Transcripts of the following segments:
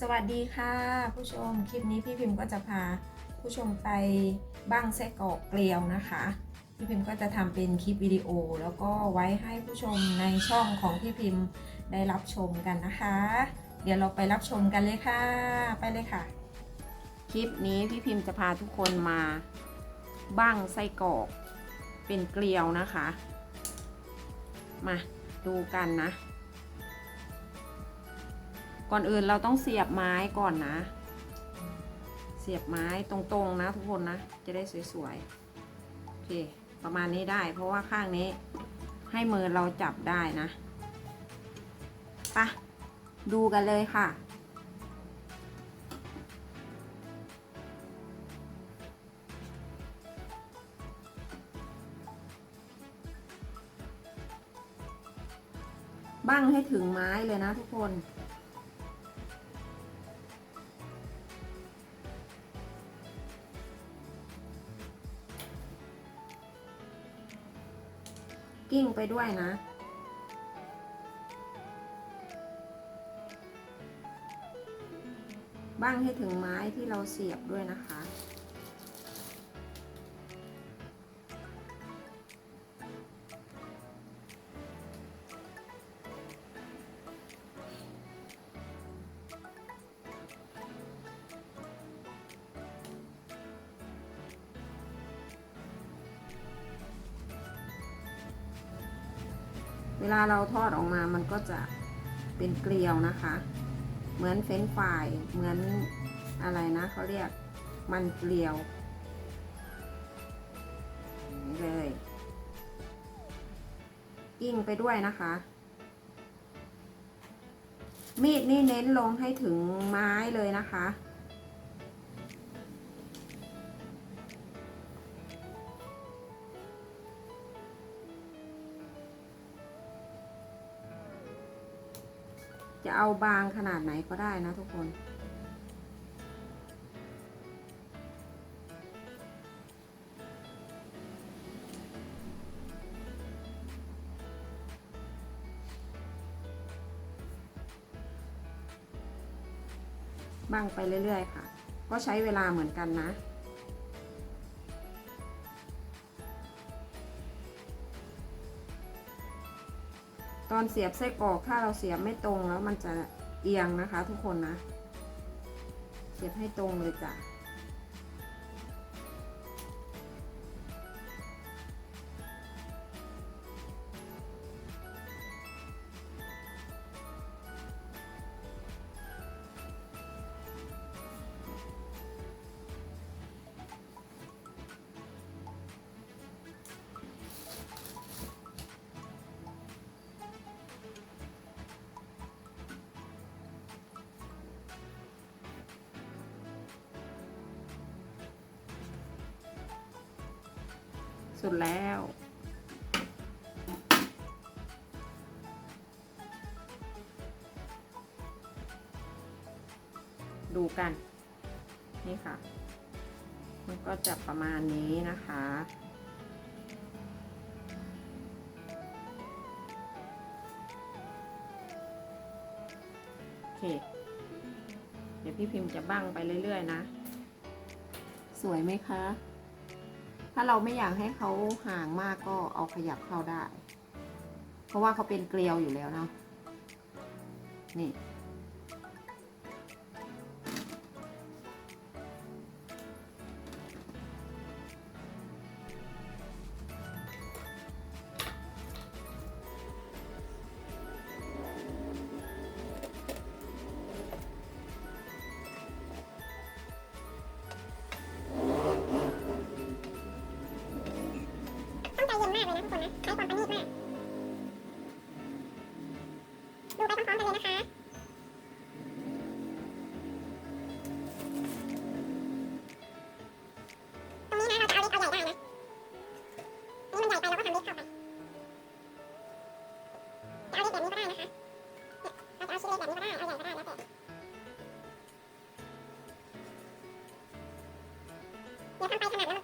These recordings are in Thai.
สวัสดีค่ะ ผู้ชมคลิปนี้พี่พิมพ์ก็จะพาผู้ชมไปบ้างไส้กรอกเกลียวนะคะ พี่พิมพ์ก็จะทำเป็นคลิปวิดีโอ แล้วก็ไว้ให้ผู้ชมในช่องของพี่พิมพ์ได้รับชมกันนะคะ เดี๋ยวเราไปรับชมกันเลยค่ะ ไปเลยค่ะ คลิปนี้พี่พิมพ์จะพาทุกคนมาบ้างไส้กรอกเป็นเกลียวนะคะ มาดูกันนะ ก่อนอื่นเราต้องเสียบไม้ก่อนนะ เสียบไม้ตรงๆนะทุกคนนะ จะได้สวยๆ โอเค ประมาณนี้ได้ เพราะว่าข้างนี้ให้มือเราจับได้นะไปะดูกันเลยค่ะบ้างให้ถึงไม้เลยนะทุกคน กิ้งไปด้วยนะ บ้างให้ถึงไม้ที่เราเสียบด้วยนะคะ วลาเราทอดออกมามันก็จะเป็นเกลียวนะคะ เหมือนเฟรนฟรายเหมือนอะไรนะเขาเรียกมันเกลียวนี้เลยกิ้งไปด้วยนะคะ มีดนี่เน้นลงให้ถึงไม้เลยนะคะ เอาบางขนาดไหนก็ได้นะทุกคนบ้างไปเรื่อยๆค่ะ ก็ใช้เวลาเหมือนกันนะ อนเสียบไส้กรอกถ้าเราเสียบไม่ตรงแล้วมันจะเอียงนะคะ ทุกคนนะ เสียบให้ตรงเลยจ้ะ สุดแล้ว ดูกัน นี่ค่ะ มันก็จะประมาณนี้นะคะโอเค เดี๋ยวพี่พิมพ์จะบ้งไปเรื่อย ๆ นะ สวยไหมคะ ถ้าเราไม่อยากให้เขาห่างมากก็เอาขยับเข้าได้ เพราะว่าเขาเป็นเกลียวอยู่แล้วเนาะากเลยนะทุกคนนะใช้ความประณีตมาก ดูไปพร้อมๆกันเลยนะคะตรงนี้นะเราจะเอาเล็กเอาใหญ่ได้นะนี่มันใหญ่ไปเรา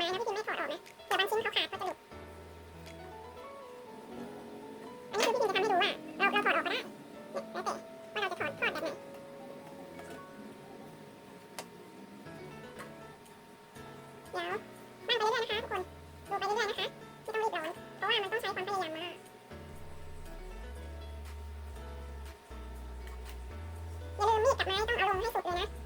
พี่มต้องเสียบใส่ไม้นะพี่จิมไม่ถอดออกนะเดี๋ยวบางชิ้นเขาขาดก็จะหลุดอันนี้คือพี่จิมจะทำให้ดูว่าเราเราถอดออกก็ได้เนี่ยแล้วแต่ว่าเราจะถอดทอดแบบไหนเดี๋ยวนั่งไปเรื่อยๆนะคะทุกคนดูไปเรื่อยๆนะคะไม่ต้องรีบร้อนเพราะว่ามันต้องใช้ความพยายามมากอย่าลืมมีดกับไม้ต้องเอาลงให้สุดเลยนะ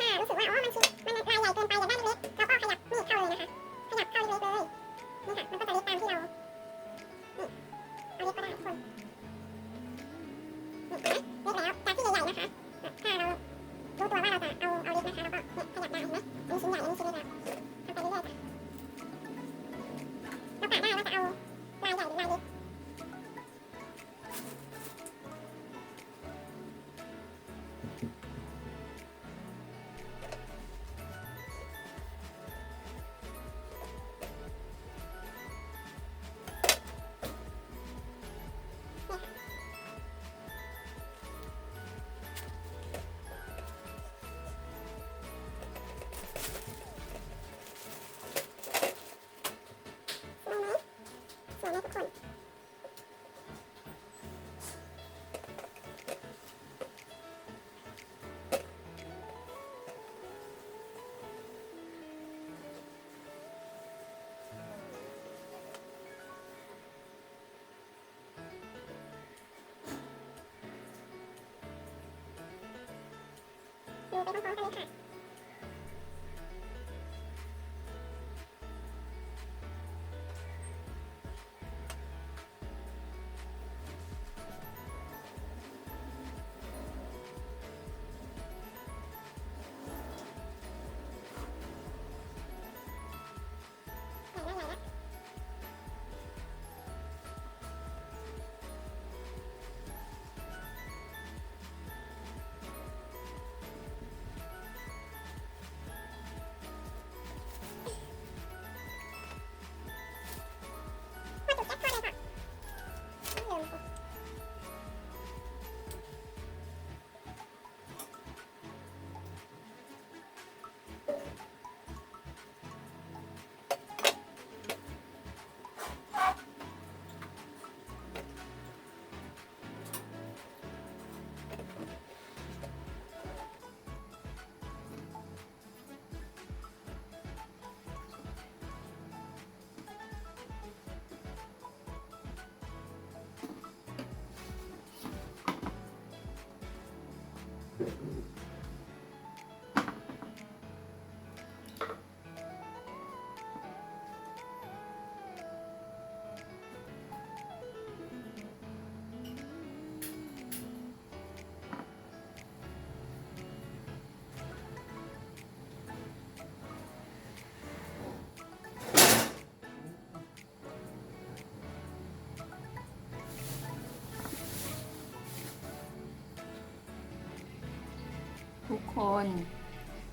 ถ้ารู้สึกว่าอ๋อมันชิ้นมันลายใหญ่เกินไปอยากได้เล็กๆเราก็ขยับมีดเข้าเลยนะคะ 玫红黄三零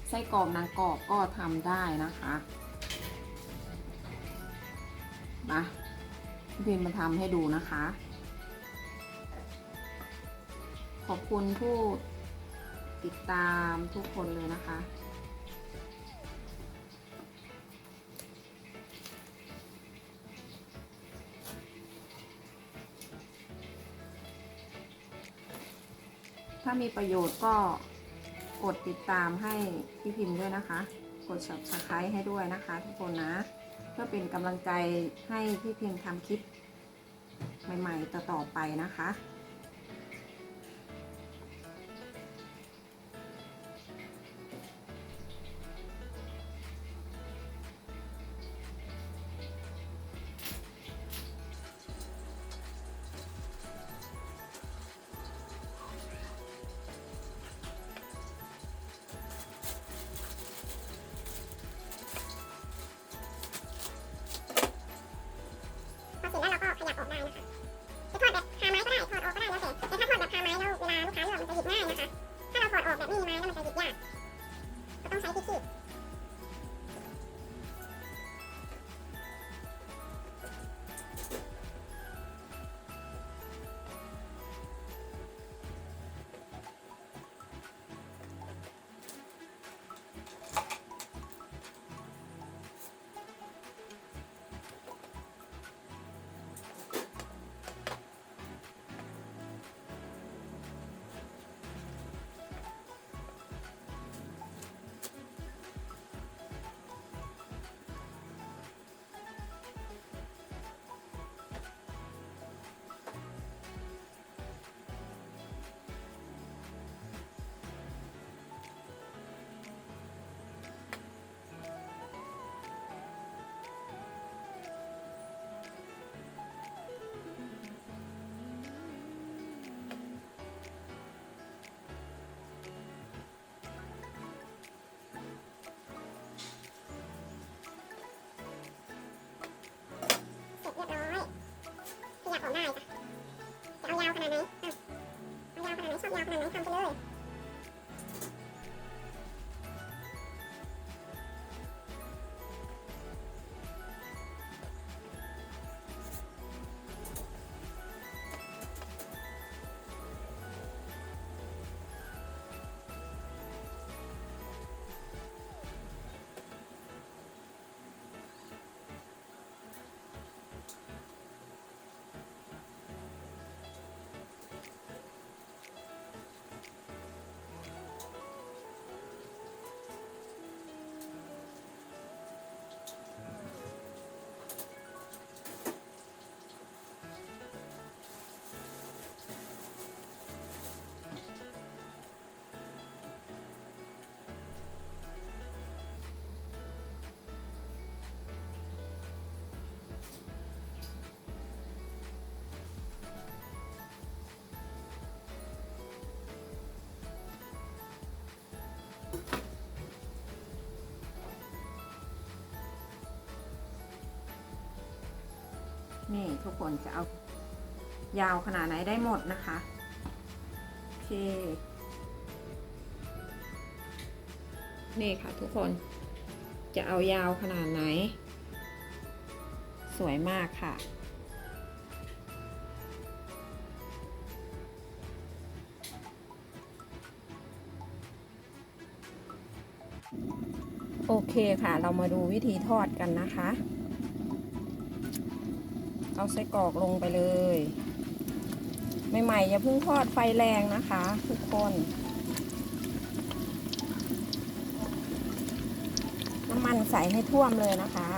ไส้กรอกนางกรอบก็ทำได้นะคะมาพี่พิมมาทำให้ดูนะคะ ขอบคุณผู้ติดตามทุกคนเลยนะคะ ถ้ามีประโยชน์ก็ กดติดตามให้พี่พิมพ์ด้วยนะคะ กด subscribe ให้ด้วยนะคะทุกคนนะ เพื่อเป็นกำลังใจให้พี่พิมพ์ทำคลิปใหม่ๆต่อๆไปนะคะ อายาวขนาดไหนชอบยาวขนาดไหนทำไปเลย นี่ทุกคนจะเอายาวขนาดไหนได้หมดนะคะโอเคนี่ค่ะทุกคนจะเอายาวขนาดไหน สวยมากค่ะ โอเคค่ะ เรามาดูวิธีทอดกันนะคะ เอาไส้กรอกลงไปเลยใหม่ๆอย่าเพิ่งทอดไฟแรงนะคะ ทุกคนน้ำมันใส่ให้ท่วมเลยนะคะ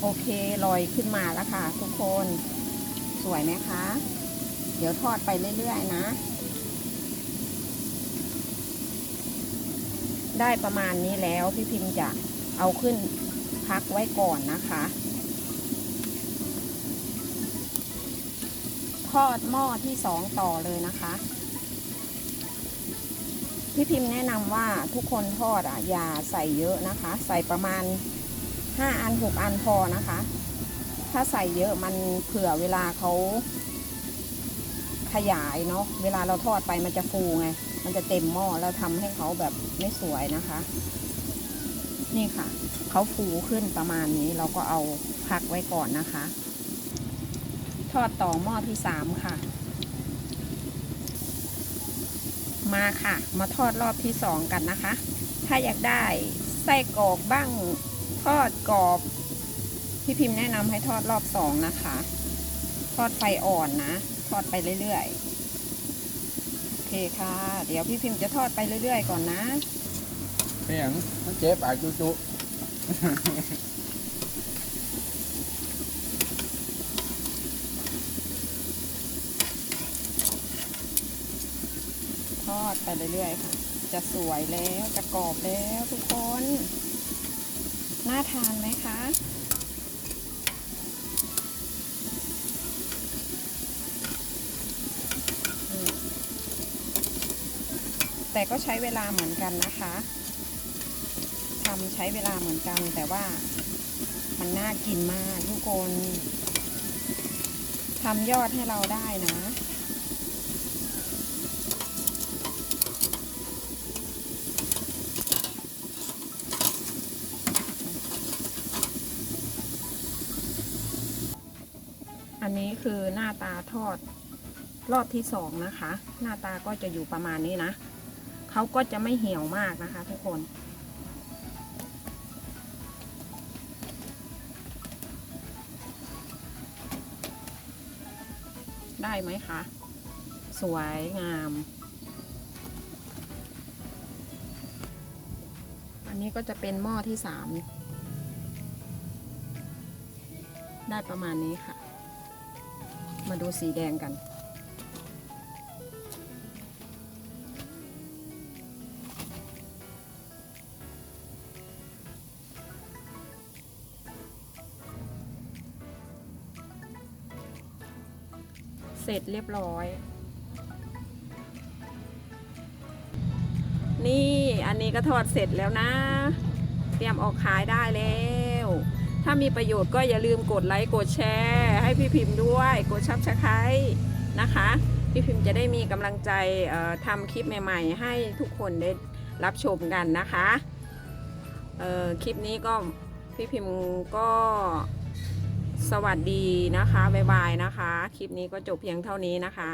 โอเคลอยขึ้นมาแล้วค่ะ ทุกคนสวยไหมคะ เดี๋ยวทอดไปเรื่อยๆนะ ได้ประมาณนี้แล้วพี่พิมพ์จะเอาขึ้นพักไว้ก่อนนะคะ ทอดหม้อที่สองต่อเลยนะคะพี่พิมพ์แนะนำว่าทุกคนทอดอะอย่าใส่เยอะนะคะ ใส่ประมาณห้าอันหกอันพอนะคะ ถ้าใส่เยอะมันเผื่อเวลาเขา ขยายเนาะเวลาเราทอดไปมันจะฟูไง มันจะเต็มหม้อแล้วทำให้เขาแบบไม่สวยนะคะ นี่ค่ะเขาฟูขึ้นประมาณนี้เราก็เอาพักไว้ก่อนนะคะ ทอดต่อหม้อที่สามค่ะ มาค่ะ มาทอดรอบที่สองกันนะคะ ถ้าอยากได้ไส้กรอกบ้างทอดกรอบพี่พิมพ์แนะนำให้ทอดรอบสองนะคะ ทอดไฟอ่อนนะ อดไปเรื่อยๆ โอเคค่ะ เดี๋ยวพี่พิมพ์จะทอดไปเรื่อยๆ ก่อนนะเป็นอย่างมันเจ็บปากจุจุทอดไปเรื่อยๆค่ะ จะสวยแล้ว จะกรอบแล้วทุกคน น่าทานไหมคะ แต่ก็ใช้เวลาเหมือนกันนะคะทำใช้เวลาเหมือนกัน แต่ว่ามันน่ากินมากทุกคนทำยอดให้เราได้นะอันนี้คือหน้าตาทอดรอบที่สองนะคะ หน้าตาก็จะอยู่ประมาณนี้นะ เขาก็จะไม่เหี่ยวมากนะคะ ทุกคน ได้ไหมคะ สวยงาม อันนี้ก็จะเป็นหม้อที่สามได้ประมาณนี้ค่ะ มาดูสีแดงกัน เสร็จเรียบร้อย นี่อันนี้ก็ทอดเสร็จแล้วนะ เตรียมออกขายได้แล้ว ถ้ามีประโยชน์ก็อย่าลืมกดไลค์กดแชร์ ให้พี่พิมพ์ด้วย กดชับสไครต์นะคะ พี่พิมพ์จะได้มีกำลังใจทำคลิปใหม่ๆ ให้ทุกคนได้รับชมกันนะคะคลิปนี้ก็พี่พิมพ์ก็ สวัสดีนะคะ บ๊ายบายนะคะ คลิปนี้ก็จบเพียงเท่านี้นะคะ